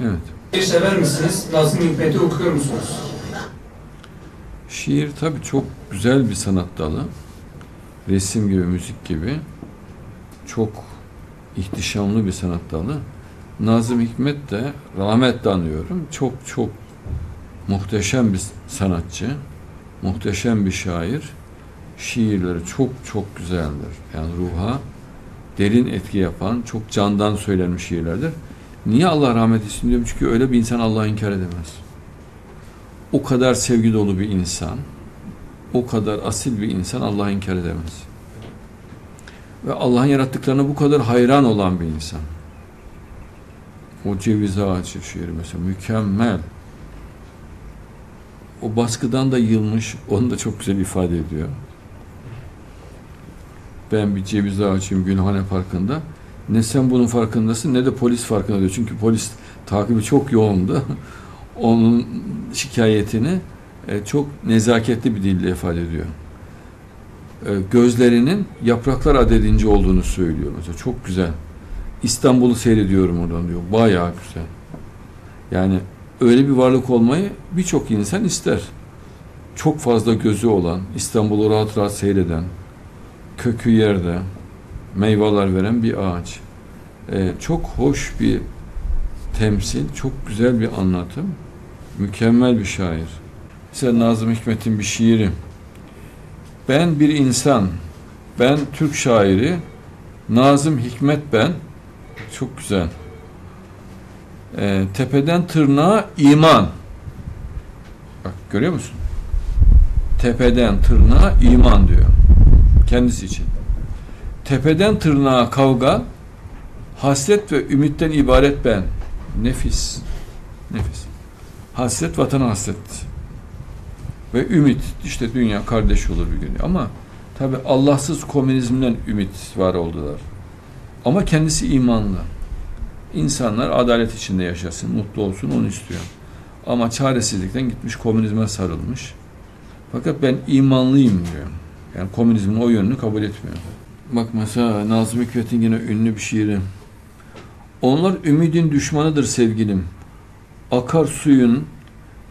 Evet. Bir sever misiniz? Nazım Hikmet'i okuyor musunuz? Şiir tabii çok güzel bir sanat dalı. Resim gibi, müzik gibi. Çok ihtişamlı bir sanat dalı. Nazım Hikmet de rahmetle anıyorum. Çok çok muhteşem bir sanatçı. Muhteşem bir şair. Şiirleri çok çok güzeldir. Yani ruha derin etki yapan, çok candan söylenmiş şiirlerdir. Niye Allah rahmet etsin diyorum? Çünkü öyle bir insan Allah'ı inkar edemez. O kadar sevgi dolu bir insan, o kadar asil bir insan Allah'ı inkar edemez. Ve Allah'ın yarattıklarına bu kadar hayran olan bir insan. O ceviz ağacı şiiri mesela mükemmel. O baskıdan da yılmış, onu da çok güzel ifade ediyor. Ben bir ceviz ağacıyım Gülhane Parkı'nda. Ne sen bunun farkındasın ne de polis farkında diyor. Çünkü polis takibi çok yoğundu. Onun şikayetini e, çok nezaketli bir dille ifade ediyor. E, gözlerinin yapraklar adedince olduğunu söylüyor mesela. Çok güzel. İstanbul'u seyrediyorum oradan diyor. Bayağı güzel. Yani öyle bir varlık olmayı birçok insan ister. Çok fazla gözü olan, İstanbul'u rahat rahat seyreden, kökü yerde, meyveler veren bir ağaç. Ee, çok hoş bir temsil, çok güzel bir anlatım, mükemmel bir şair. Mesela Nazım Hikmet'in bir şiiri. Ben bir insan, ben Türk şairi, Nazım Hikmet ben. Çok güzel. Ee, tepeden tırnağa iman. Bak görüyor musun? Tepeden tırnağa iman diyor. Kendisi için. Tepeden tırnağa kavga, hasret ve ümitten ibaret ben. Nefis. Nefis. Hasret vatana hasret. Ve ümit. işte dünya kardeş olur bir gün. Ama tabi Allahsız komünizmden ümit var oldular. Ama kendisi imanlı. İnsanlar adalet içinde yaşasın, mutlu olsun onu istiyor. Ama çaresizlikten gitmiş komünizme sarılmış. Fakat ben imanlıyım diyor. Yani komünizmin o yönünü kabul etmiyor. Bak mesela Nazım Hikmet'in yine ünlü bir şiiri. Onlar ümidin düşmanıdır sevgilim. Akar suyun,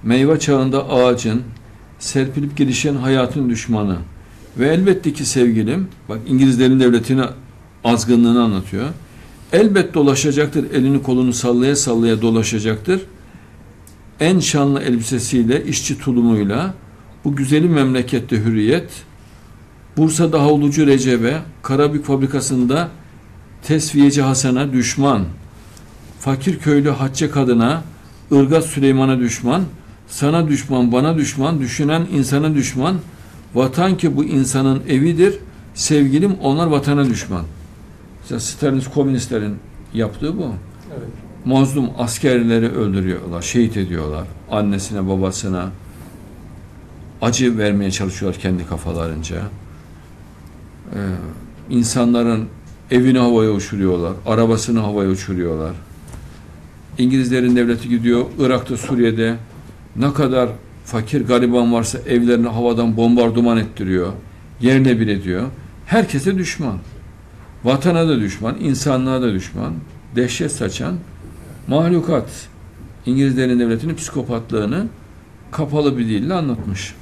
meyve çağında ağacın, serpilip gelişen hayatın düşmanı. Ve elbette ki sevgilim, bak İngilizlerin devletini azgınlığını anlatıyor. Elbet dolaşacaktır, elini kolunu sallaya sallaya dolaşacaktır. En şanlı elbisesiyle, işçi tulumuyla, bu güzeli memlekette hürriyet, Bursa'da havlucu Recep'e, Karabük fabrikasında tesviyeci Hasan'a düşman, fakir köylü Hacce kadına, ırgat Süleyman'a düşman, sana düşman, bana düşman, düşünen insana düşman, vatan ki bu insanın evidir, sevgilim onlar vatana düşman. Mesela Stalin komünistlerin yaptığı bu. Evet. Mazlum askerleri öldürüyorlar, şehit ediyorlar. Annesine, babasına acı vermeye çalışıyorlar kendi kafalarınca. Ee, insanların evini havaya uçuruyorlar, arabasını havaya uçuruyorlar. İngilizlerin devleti gidiyor Irak'ta, Suriye'de ne kadar fakir gariban varsa evlerini havadan bombardıman ettiriyor. Yerine bir ediyor. Herkese düşman. Vatana da düşman, insanlığa da düşman. Dehşet saçan mahlukat. İngilizlerin devletinin psikopatlığını kapalı bir dille anlatmış.